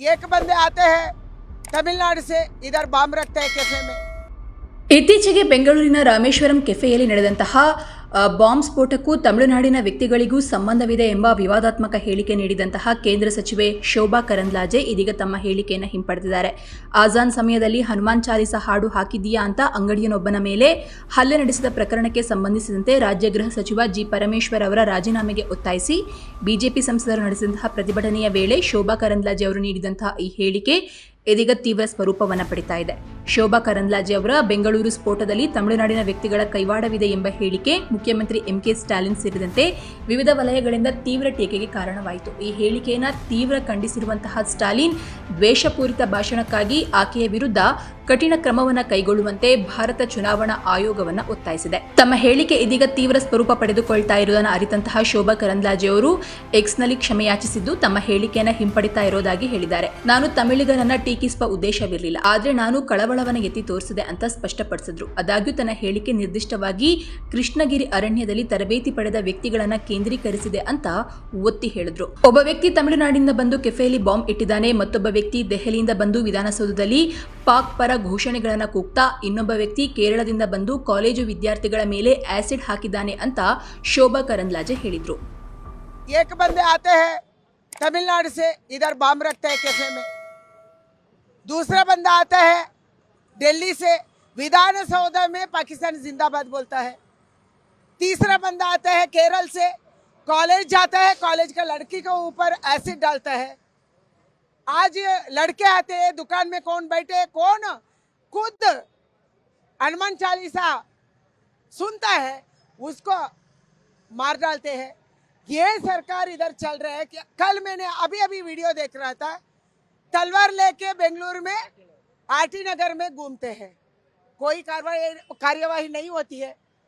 एक बंदे आते हैं तमिलनाडु से इधर बम रखते हैं कैफे में ಇತ್ತೀಚೆಗೆ ಬೆಂಗಳೂರಿನ ರಾಮೇಶ್ವರಂ ಕೆಫೆಯಲ್ಲಿ ನಡೆದಂತಹ ಆ, ಬಾಂಬ್ ಸ್ಫೋಟಕ್ಕೂ ತಮಿಳುನಾಡಿನ ವ್ಯಕ್ತಿಗಳಿಗೂ ಸಂಬಂಧವಿದೆ ಎಂಬ ವಿವಾದಾತ್ಮಕ ಹೇಳಿಕೆ ನೀಡಿದಂತಹ ಕೇಂದ್ರ ಸಚಿವೆ ಶೋಭಾ ಕರಂದ್ಲಾಜೆ ಇದೀಗ ತಮ್ಮ ಹೇಳಿಕೆಯನ್ನು ಹಿಂಪಡೆದಿದ್ದಾರೆ. ಆಜಾನ್ ಸಮಯದಲ್ಲಿ ಹನುಮಾನ್ ಚಾಲಿಸ ಹಾಡು ಹಾಕಿದೀಯಾ ಅಂತ ಅಂಗಡಿಯನೊಬ್ಬನ ಮೇಲೆ ಹಲ್ಲೆ ನಡೆಸಿದ ಪ್ರಕರಣಕ್ಕೆ ಸಂಬಂಧಿಸಿದಂತೆ ರಾಜ್ಯ ಗೃಹ ಸಚಿವ ಜಿ ಪರಮೇಶ್ವರ್ ಅವರ ರಾಜೀನಾಮೆಗೆ ಒತ್ತಾಯಿಸಿ ಬಿಜೆಪಿ ಸಂಸದರು ನಡೆಸಿದಂತಹ ಪ್ರತಿಭಟನೆಯ ವೇಳೆ ಶೋಭಾ ಕರಂದ್ಲಾಜೆ ಅವರು ನೀಡಿದಂತಹ ಈ ಹೇಳಿಕೆ ಇದೀಗ ತೀವ್ರ ಸ್ವರೂಪವನ್ನು ಪಡಿತಾ ಇದೆ. ಶೋಭಾ ಕರಂದ್ಲಾಜೆ ಅವರ ಬೆಂಗಳೂರು ಸ್ಫೋಟದಲ್ಲಿ ತಮಿಳುನಾಡಿನ ವ್ಯಕ್ತಿಗಳ ಕೈವಾಡವಿದೆ ಎಂಬ ಹೇಳಿಕೆ ಮುಖ್ಯಮಂತ್ರಿ ಎಂಕೆ ಸ್ಟಾಲಿನ್ ಸೇರಿದಂತೆ ವಿವಿಧ ವಲಯಗಳಿಂದ ತೀವ್ರ ಟೀಕೆಗೆ ಕಾರಣವಾಯಿತು. ಈ ಹೇಳಿಕೆಯನ್ನು ತೀವ್ರ ಖಂಡಿಸಿರುವಂತಹ ಸ್ಟಾಲಿನ್ ದ್ವೇಷಪೂರಿತ ಭಾಷಣಕ್ಕಾಗಿ ಆಕೆಯ ವಿರುದ್ಧ ಕಠಿಣ ಕ್ರಮವನ್ನು ಕೈಗೊಳ್ಳುವಂತೆ ಭಾರತ ಚುನಾವಣಾ ಆಯೋಗವನ್ನು ಒತ್ತಾಯಿಸಿದೆ. ತಮ್ಮ ಹೇಳಿಕೆ ಇದೀಗ ತೀವ್ರ ಸ್ವರೂಪ ಪಡೆದುಕೊಳ್ತಾ ಇರುವುದನ್ನು ಅರಿತಂತಹ ಶೋಭಾ ಕರಂದ್ಲಾಜೆ ಅವರು ಎಕ್ಸ್ನಲ್ಲಿ ಕ್ಷಮೆಯಾಚಿಸಿದ್ದು ತಮ್ಮ ಹೇಳಿಕೆಯನ್ನು ಹಿಂಪಡಿತಾ ಇರೋದಾಗಿ ಹೇಳಿದ್ದಾರೆ. ನಾನು ತಮಿಳಿಗರನ್ನ ಟೀಕಿಸುವ ಉದ್ದೇಶವಿರಲಿಲ್ಲ. ಆದರೆ ನಾನು ಕಳವಳವನ್ನ ಎತ್ತಿ ತೋರಿಸಿದೆ ಅಂತ ಸ್ಪಷ್ಟಪಡಿಸಿದ್ರು ಆದಾಗ್ಯೂ ತನ್ನ ಹೇಳಿಕೆ ನಿರ್ದಿಷ್ಟವಾಗಿ ಕೃಷ್ಣಗಿರಿ ಅರಣ್ಯದಲ್ಲಿ ತರಬೇತಿ ಪಡೆದ ವ್ಯಕ್ತಿಗಳನ್ನ ಕೇಂದ್ರೀಕರಿಸಿದೆ ಅಂತ ಒತ್ತಿ ಹೇಳಿದ್ರು ಒಬ್ಬ ವ್ಯಕ್ತಿ ತಮಿಳುನಾಡಿನಿಂದ ಬಂದು ಕೆಫೆಯಲ್ಲಿ ಬಾಂಬ್ ಇಟ್ಟಿದ್ದಾನೆ ಮತ್ತೊಬ್ಬ ವ್ಯಕ್ತಿ ದೆಹಲಿಯಿಂದ ಬಂದು ವಿಧಾನಸೌಧದಲ್ಲಿ ಪಾಕ್ ಪರ ಘೋಷಣೆಗಳನ್ನ ಕೂಗ್ತಾ ಇನ್ನೊಬ್ಬ ವ್ಯಕ್ತಿ ಕೇರಳದಿಂದ ಬಂದು ಕಾಲೇಜು ವಿದ್ಯಾರ್ಥಿಗಳ ಮೇಲೆ ಆಸಿಡ್ ಹಾಕಿದ್ದಾನೆ ಅಂತ ಶೋಭಾ ಕರಂದ್ಲಾಜೆ ಹೇಳಿದ್ರು एक बंदे आते हैं तमिलनाडु से इधर बम रखते हैं कैफे में दूसरा बंदा आता है दिल्ली से विधान सौदा में पाकिस्तान जिंदाबाद बोलता है। तीसरा बंदा आता है केरल से, कॉलेज जाता है, कॉलेज का लड़की के ऊपर एसिड डालता है। आज लड़के आते हैं, दुकान में कौन बैठे, कौन खुद हनुमान चालीसा सुनता है, उसको मार डालते हैं। ये सरकार इधर चल रहा है कि कल मैंने अभी अभी वीडियो देख रहा था, तलवार लेके बेंगलुरु में आरटी नगर में घूमते हैं। कोई कार्रवाई कार्यवाही नहीं होती है।